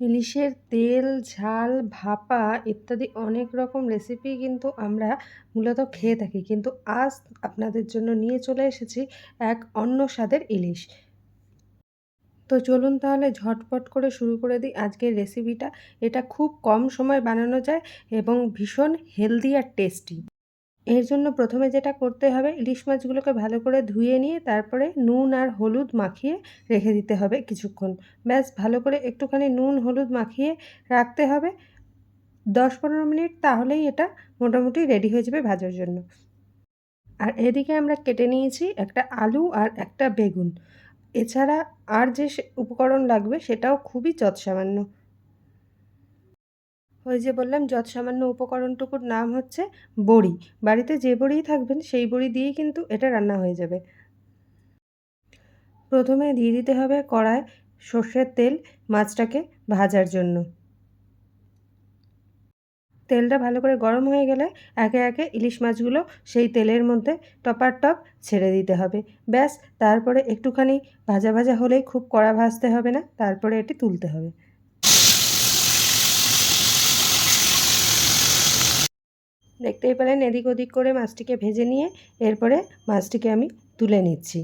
ইলিশের তেল, ঝাল, ভাপা ইত্যাদি অনেক রকম রেসিপি কিন্তু আমরা মূলত খেয়ে থাকি। কিন্তু আজ আপনাদের জন্য নিয়ে চলে এসেছি এক অন্য স্বাদের ইলিশ। তো চলুন তাহলে ঝটপট করে শুরু করে দিই আজকের রেসিপিটা এটা খুব কম সময় বানানো যায় এবং ভীষণ হেলদি আর টেস্টি এর জন্য প্রথমে যেটা করতে হবে, ইলিশ মাছগুলোকে ভালো করে ধুয়ে নিয়ে তারপরে নুন আর হলুদ মাখিয়ে রেখে দিতে হবে কিছুক্ষণ। ব্যাস, ভালো করে একটুখানি নুন, হলুদ মাখিয়ে রাখতে হবে। দশ পনেরো মিনিট তাহলেই এটা মোটামুটি রেডি হয়ে যাবে ভাজার জন্য। আর এদিকে আমরা কেটে নিয়েছি একটা আলু আর একটা বেগুন। এছাড়া আর যে উপকরণ লাগবে সেটাও খুবই যৎসামান্য। ওই যে বললাম যৎ সামান্য উপকরণটুকুর নাম হচ্ছে বড়ি। বাড়িতে যে বড়িই থাকবেন, সেই বড়ি দিয়েই কিন্তু এটা রান্না হয়ে যাবে। প্রথমে দিয়ে দিতে হবে কড়ায় সর্ষের তেল মাছটাকে ভাজার জন্য। তেলটা ভালো করে গরম হয়ে গেলে একে একে ইলিশ মাছগুলো সেই তেলের মধ্যে টপার টপ ছেড়ে দিতে হবে। ব্যাস, তারপরে একটুখানি ভাজা ভাজা হলেই খুব কড়া ভাজতে হবে না, তারপরে এটি তুলতে হবে। দেখতেই পেলেন এদিক ওদিক করে মাছটিকে ভেজে নিয়ে এরপরে মাছটিকে আমি তুলে নিচ্ছি।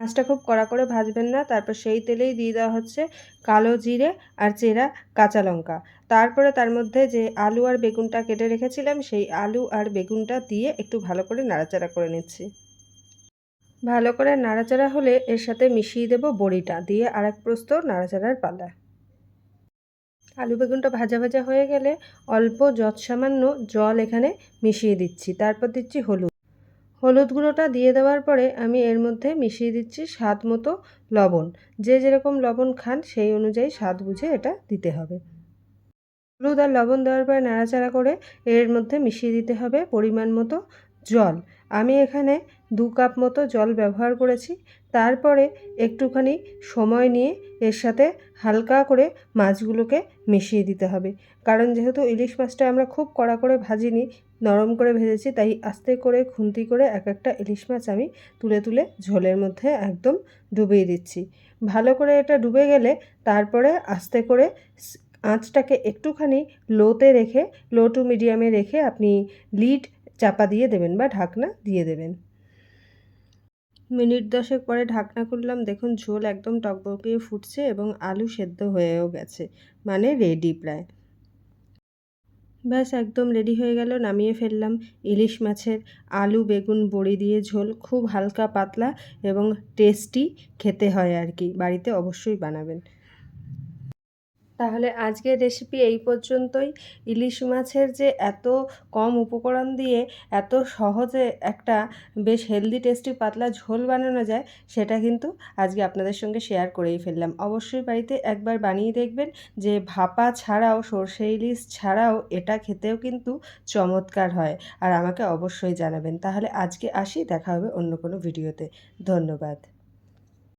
মাছটা খুব কড়া করে ভাজবেন না, তারপর সেই তেলেই দিয়ে দেওয়া হচ্ছে কালো জিরে আর চেরা কাঁচা লঙ্কা। তারপরে তার মধ্যে যে আলু আর বেগুনটা কেটে রেখেছিলাম, সেই আলু আর বেগুনটা দিয়ে একটু ভালো করে নাড়াচাড়া করে নিচ্ছি। ভালো করে নাড়াচাড়া হলে এর সাথে মিশিয়ে দেব বড়িটা, দিয়ে আর এক প্রস্ত নাড়াচাড়ার পালা। আলু বেগুনটা ভাজা ভাজা হয়ে গেলে অল্প যৎ সামান্য জল এখানে মিশিয়ে দিচ্ছি। তারপর দিচ্ছি হলুদ। হলুদ গুঁড়োটা দিয়ে দেওয়ার পরে আমি এর মধ্যে মিশিয়ে দিচ্ছি স্বাদ মতো লবণ। যে যেরকম লবণ খান সেই অনুযায়ী স্বাদ বুঝে এটা দিতে হবে। হলুদ আর লবণ দেওয়ার পরে নাড়াচাড়া করে এর মধ্যে মিশিয়ে দিতে হবে পরিমাণ মতো জল। আমি এখানে দু কাপ মতো জল ব্যবহার করেছি। তারপরে একটুখানি সময় নিয়ে এর সাথে হালকা করে মাছগুলোকে মিশিয়ে দিতে হবে। কারণ যেহেতু ইলিশ মাছটা আমরা খুব কড়া করে ভাজিনি, নরম করে ভেজেছি, তাই আস্তে করে, খুন্তি করে এক একটা ইলিশ মাছ আমি তুলে তুলে ঝোলের মধ্যে একদম ডুবিয়ে দিচ্ছি। ভালো করে এটা ডুবে গেলে তারপরে আস্তে করে আঁচটাকে একটুখানি লোতে রেখে, লো টু মিডিয়ামে রেখে আপনি লিড চাপা দিয়ে দেবেন বা ঢাকনা দিয়ে দেবেন। মিনিট দশেক পরে ঢাকনা খুললাম, দেখুন ঝোল একদম টকবকিয়ে ফুটছে এবং আলু সেদ্ধ হয়েও গেছে মানে রেডি প্রায়। ব্যাস, একদম রেডি হয়ে গেল, নামিয়ে ফেললাম। ইলিশ মাছের আলু, বেগুন, বড়ি দিয়ে ঝোল, খুব হালকা পাতলা এবং টেস্টি খেতে হয় আর কি, বাড়িতে অবশ্যই বানাবেন। তাহলে আজকের রেসিপি এই পর্যন্তই। ইলিশ মাছের যে এত কম উপকরণ দিয়ে এত সহজে একটা বেশ হেলদি টেস্টি পাতলা ঝোল বানানো যায়, সেটা কিন্তু আজকে আপনাদের সঙ্গে শেয়ার করেই ফেললাম। অবশ্যই বাড়িতে একবার বানিয়ে দেখবেন যে ভাপা ছাড়াও সর্ষে ইলিশ ছাড়াও এটা খেতেও কিন্তু চমৎকার হয় আর আমাকে অবশ্যই জানাবেন। তাহলে আজকে আসি, দেখা হবে অন্য কোনো ভিডিওতে ধন্যবাদ।